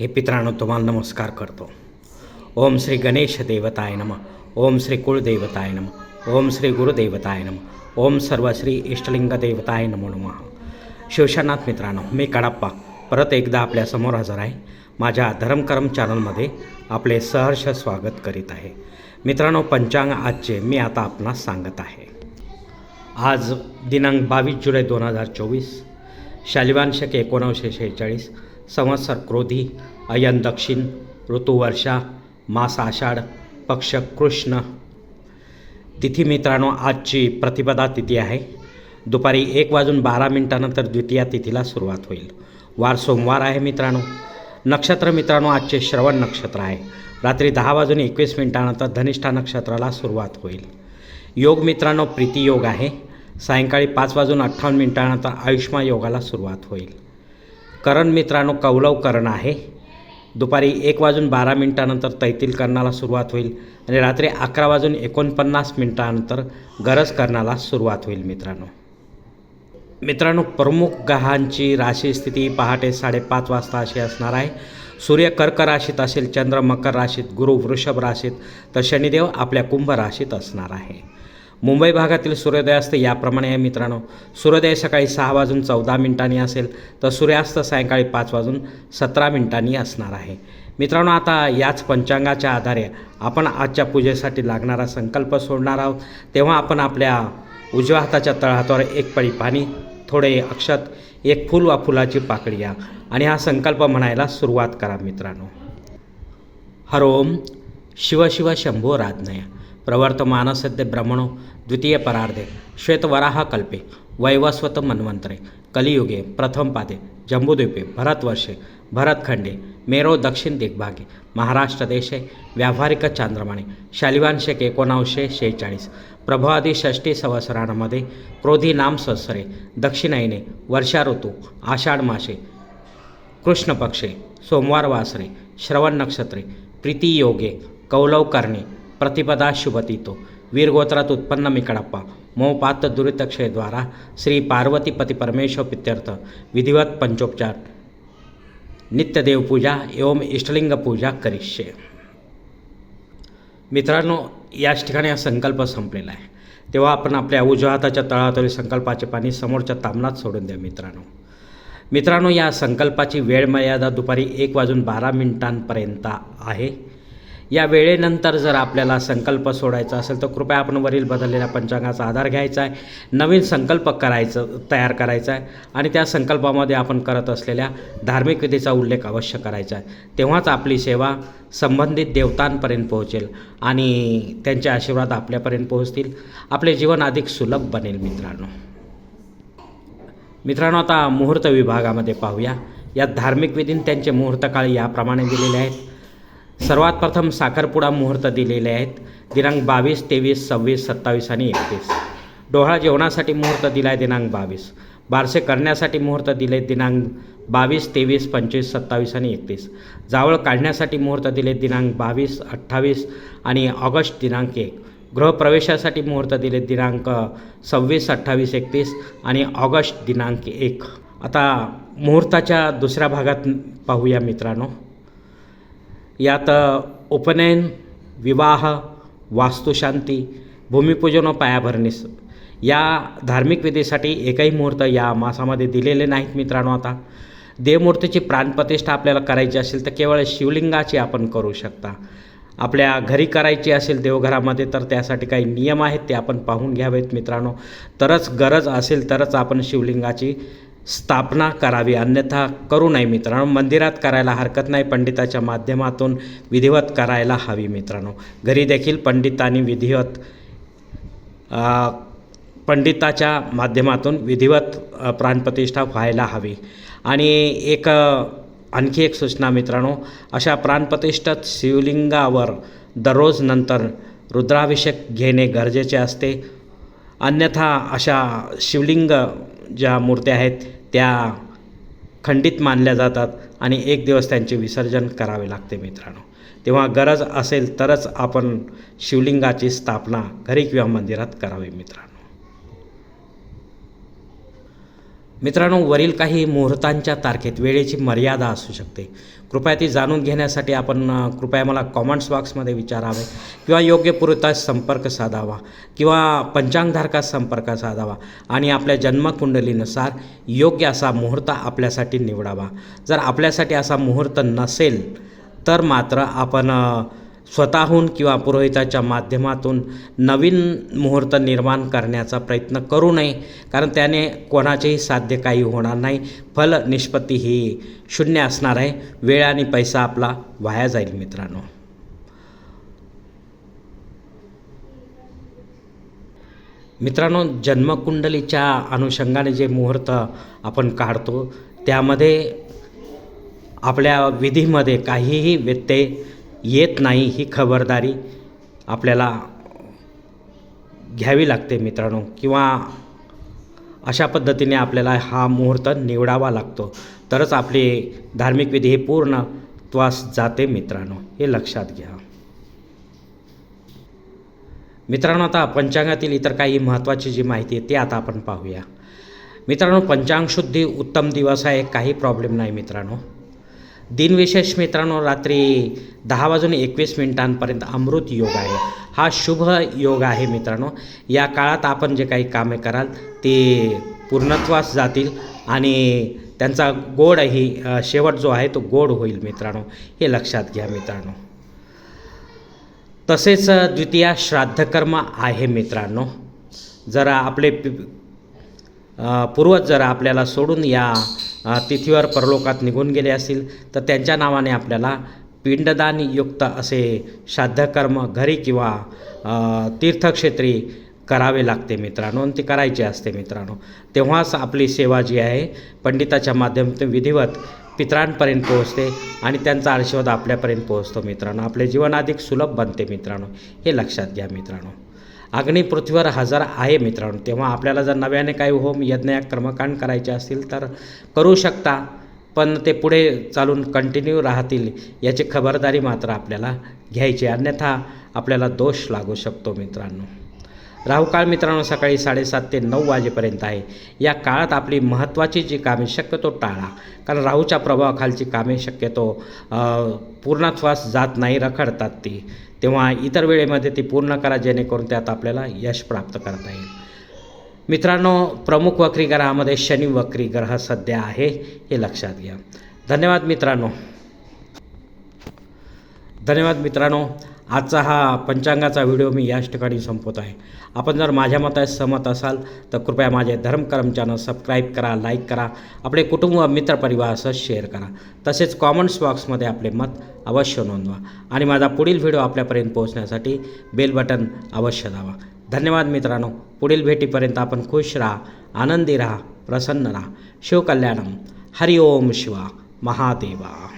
हे पित्रांनो तुम्हाला नमस्कार करतो. ओम श्री गणेश देवताय नम ओम श्री कुळदेवताय नम ओम श्री गुरुदेवताय नम ओम सर्व श्री इष्टलिंग देवताय नमो नम. शिवशानाथ मित्रांनो मी कडाप्पा परत एकदा आपल्यासमोर हजर आहे. माझ्या धर्मकर्म चॅनलमध्ये आपले सहर्ष स्वागत करीत आहे. मित्रांनो पंचांग आजचे मी आता आपणास सांगत आहे. आज दिनांक बावीस जुलै दोन हजार चोवीस शालिवान एकोणावशे एकोणीसशे शेहेचाळीस संवत्सर क्रोधी अयन दक्षिण ऋतुवर्षा मास आषाढ पक्ष कृष्ण। तिथी मित्रांनो आजची प्रतिपदा तिथी आहे. दुपारी एक वाजून बारा मिनिटानंतर द्वितीया तिथीला सुरुवात होईल. वार सोमवार आहे मित्रांनो. नक्षत्र मित्रांनो आजचे श्रवण नक्षत्र आहे. रात्री दहा वाजून एकवीस मिनिटानंतर धनिष्ठा नक्षत्राला सुरुवात होईल. योग मित्रांनो प्रीतियोग आहे. सायंकाळी पाच वाजून अठ्ठावन्न मिनिटानंतर आयुष्मा योगाला सुरुवात होईल. करण मित्रांनो कौलव करण आहे. दुपारी एक वाजून बारा मिनिटानंतर तैतीलकरणाला सुरुवात होईल आणि रात्री अकरा वाजून एकोणपन्नास मिनिटानंतर गरज करणाला सुरुवात होईल मित्रांनो. मित्रांनो प्रमुख ग्रहांची राशी स्थिती पहाटे साडेपाच वाजता अशी असणार आहे. सूर्य कर्क राशीत असेल चंद्र मकर राशीत गुरु वृषभ राशीत तर शनिदेव आपल्या कुंभ राशीत असणार आहे. मुंबई भागातील सूर्योदयास्त याप्रमाणे आहे मित्रांनो. सूर्योदय सकाळी सहा वाजून चौदा मिनिटांनी असेल तर सूर्यास्त सायंकाळी पाच वाजून सतरा मिनिटांनी असणार आहे. मित्रांनो आता याच पंचांगाच्या आधारे आपण आजच्या पूजेसाठी लागणारा संकल्प सोडणार आहोत. तेव्हा आपण आपल्या उजव्या हाताच्या तळहातावर एक पळी पाणी थोडे अक्षत एक फूल वा फुलाची पाकळी या आणि हा संकल्प म्हणायला सुरुवात करा मित्रांनो. हरोम शिव शिव शंभो राजनय प्रवर्तमानसद्य ब्रह्मणो द्वितीय परार्धे श्वेतवराह कल्पे वैवस्वत मन्वंतरे कलियुगे प्रथम पादे जम्बूद्वीपे भरतवर्षे भरतखंडे मेरो दक्षिण दिग्भागे महाराष्ट्र देशे व्यावहारिक चांद्रमाणे शालिवांशक शेहेचाळीस प्रभादी षष्टी संवत्सरांमध्ये क्रोधी नाम संवत्सरे दक्षिणायने वर्षा ऋतू आषाढ मासे कृष्ण पक्षे सोमवार वासरे श्रवण नक्षत्रे प्रीती योगे कौलव करणे प्रतिपदा शुभतीतो. वीरगोत्रात उत्पन्न मिकडप्पा मोपात दुरितक्षयद्वारा श्री पार्वतीपती परमेश्वर पित्यर्थ. विधिवत पंचोपचार. नित्यदेवपूजा एवं इष्टलिंग पूजा करिष्ये. मित्रांनो याच ठिकाणी हा संकल्प संपलेला आहे. तेव्हा आपण आपल्या उजव्या हाताच्या तळातळी संकल्पाचे पाणी समोरच्या तामनात सोडून द्या मित्रांनो. मित्रांनो या संकल्पाची वेळ मर्यादा दुपारी एक वाजून बारा मिनिटांपर्यंत आहे. या वेळेनंतर जर आपल्याला संकल्प सोडायचा असेल तर कृपया आपण वरील बदललेल्या पंचांगाचा आधार घ्यायचा आहे नवीन संकल्प करायचं तयार करायचा आहे आणि त्या संकल्पामध्ये आपण करत असलेल्या धार्मिक विधीचा उल्लेख अवश्य करायचा आहे. तेव्हाच आपली सेवा संबंधित देवतांपर्यंत पोहोचेल आणि त्यांचे आशीर्वाद आपल्यापर्यंत पोहोचतील. आपले जीवन अधिक सुलभ बनेल मित्रांनो. मित्रांनो आता मुहूर्त विभागामध्ये पाहूया. यात धार्मिक विधीन त्यांचे मुहूर्तकाळ याप्रमाणे दिलेले आहेत. सर्वात प्रथम साखरपुडा मुहूर्त दिलेले आहेत. दिनांक बावीस तेवीस सव्वीस सत्तावीस आणि एकतीस. डोहाळा जेवणासाठी मुहूर्त दिला आहे दिनांक बावीस. बारसे करण्यासाठी मुहूर्त दिले दिनांक बावीस तेवीस पंचवीस सत्तावीस आणि एकतीस. जावळ काढण्यासाठी मुहूर्त दिले दिनांक बावीस अठ्ठावीस आणि ऑगस्ट दिनांक एक. गृहप्रवेशासाठी मुहूर्त दिले दिनांक सव्वीस अठ्ठावीस एकतीस आणि ऑगस्ट दिनांक एक. आता मुहूर्ताच्या दुसऱ्या भागात पाहूया मित्रांनो. यात उपनयन विवाह वास्तुशांती भूमिपूजन व पायाभरणीस या धार्मिक विधीसाठी एकही मुहूर्त या मासामध्ये दिलेले नाहीत मित्रांनो आता. देवमूर्तीची प्राणप्रतिष्ठा आपल्याला करायची असेल तर केवळ शिवलिंगाची आपण करू शकता. आपल्या घरी करायची असेल देवघरामध्ये तर त्यासाठी काही नियम आहेत ते आपण पाहून घ्यावेत मित्रांनो. तरच गरज असेल तरच आपण शिवलिंगाची स्थापना करावी अन्यथा करू नये मित्रांनो. मंदिरात करायला हरकत नाही पंडिताच्या माध्यमातून विधिवत करायला हवी मित्रांनो. घरी देखील पंडितांनी विधिवत पंडिताच्या माध्यमातून विधिवत प्राणप्रतिष्ठा व्हायला हवी. आणि एक आणखी एक सूचना मित्रांनो. अशा प्राणप्रतिष्ठित शिवलिंगावर दररोज नंतर रुद्राभिषेक घेणे गरजेचे असते. अन्यथा अशा शिवलिंग ज्या मूर्त्या आहेत त्या खंडित मानल्या जातात आणि एक दिवस त्यांचे विसर्जन करावे लागते मित्रांनो. तेव्हा गरज असेल तरच आपण शिवलिंगाची स्थापना घरी किंवा मंदिरात करावी मित्रांनो. मित्रांनो वरील काही मुहूर्तांच्या तारखेत वेळेची मर्यादा असू शकते. कृपया ती जाणून घेण्यासाठी आपण कृपया मला कॉमेंट्स बॉक्समध्ये विचारावे किंवा योग्य पुरता संपर्क साधावा किंवा पंचांगधारकास संपर्क साधावा आणि आपल्या जन्मकुंडलीनुसार योग्य असा मुहूर्त आपल्यासाठी निवडावा. जर आपल्यासाठी असा मुहूर्त नसेल तर मात्र आपण स्वतःहून किंवा पुरोहिताच्या माध्यमातून नवीन मुहूर्त निर्माण करण्याचा प्रयत्न करू नये कारण त्याने कोणाचेही साध्य काही होणार नाही. फल निष्पत्ती ही शून्य असणार आहे. वेळ आणि पैसा आपला वाया जाईल मित्रांनो. मित्रांनो जन्मकुंडलीच्या अनुषंगाने जे मुहूर्त आपण काढतो त्यामध्ये आपल्या विधीमध्ये काहीही व्यत्यय येत नाही ही खबरदारी आपल्याला घ्यावी लागते मित्रांनो. किंवा अशा पद्धतीने आपल्याला हा मुहूर्त निवडावा लागतो. तरच आपली धार्मिक विधी हे पूर्ण त्वास जाते मित्रांनो. हे लक्षात घ्या. मित्रांनो आता पंचांगातील इतर काही महत्त्वाची जी माहिती आहे ती आता आपण पाहूया. मित्रांनो पंचांगशुद्धी उत्तम दिवस आहे काही प्रॉब्लेम नाही मित्रांनो. दिनविशेष मित्रांनो रात्री दहा वाजून एकवीस मिनिटांपर्यंत अमृत योग आहे. हा शुभ योग आहे मित्रांनो. या काळात आपण जे काही कामे कराल ते पूर्णत्वास जातील आणि त्यांचा गोड ही शेवट जो आहे तो गोड होईल मित्रांनो. हे लक्षात घ्या मित्रांनो. तसेच द्वितीय द्वितीया श्राद्धकर्म आहे मित्रांनो. जरा आपले पि- पूर्वज जर आपल्याला सोडून या तिथीवर परलोकात निघून गेले असतील तर त्यांच्या नावाने आपल्याला पिंडदान युक्त असे श्राद्धकर्म घरी किंवा तीर्थक्षेत्री करावे लागते मित्रांनो आणि ते करायचे असते मित्रांनो. तेव्हाच आपली सेवा जी आहे पंडिताच्या माध्यमातून विधिवत पितरांपर्यंत पोहोचते आणि त्यांचा आशीर्वाद आपल्यापर्यंत पोहोचतो मित्रांनो. आपले जीवन अधिक सुलभ बनते मित्रांनो. हे लक्षात घ्या मित्रांनो. अग्नी पृथ्वीवर हजर आहे मित्रांनो. तेव्हा आपल्याला जर नव्याने काही होम यज्ञ कर्मकांड करायचे असतील तर करू शकता पण ते पुढे चालून कंटिन्यू राहतील याची खबरदारी मात्र आपल्याला घ्यायची अन्यथा आपल्याला दोष लागू शकतो मित्रांनो. राहुकाळ मित्रांनो सकाळी साडेसात ते नऊ वाजेपर्यंत आहे. या काळात आपली महत्त्वाची जी कामे शक्यतो टाळा. कारण राहूच्या प्रभावाखालची कामे शक्यतो पूर्णत्वास जात नाही रखडतात ती. तेव्हा इतर वेळेमध्ये ती पूर्ण करा जेणेकरून त्यात आपल्याला यश प्राप्त करता येईल. मित्रांनो प्रमुख वक्री ग्रहामध्ये शनी वक्री ग्रह सध्या आहे हे लक्षात घ्या. धन्यवाद मित्रांनो. धन्यवाद मित्रांनो. आजचा हा पंचांगाचा व्हिडिओ मी याच ठिकाणी संपवत आहे. आपण जर माझ्या मतात सहमत असाल तर कृपया माझे धर्मकर्म चॅनल सबस्क्राईब करा लाईक करा आपले कुटुंब मित्रपरिवारासह शेअर करा. तसेच कॉमेंट्स बॉक्समध्ये आपले मत अवश्य नोंदवा आणि माझा पुढील व्हिडिओ आपल्यापर्यंत पोहोचण्यासाठी बेल बटन अवश्य दावा धन्यवाद मित्रांनो. पुढील भेटीपर्यंत आपण खुश राहा आनंदी राहा प्रसन्न राहा. शिवकल्याणम. हरिओम शिवा. महादेवा.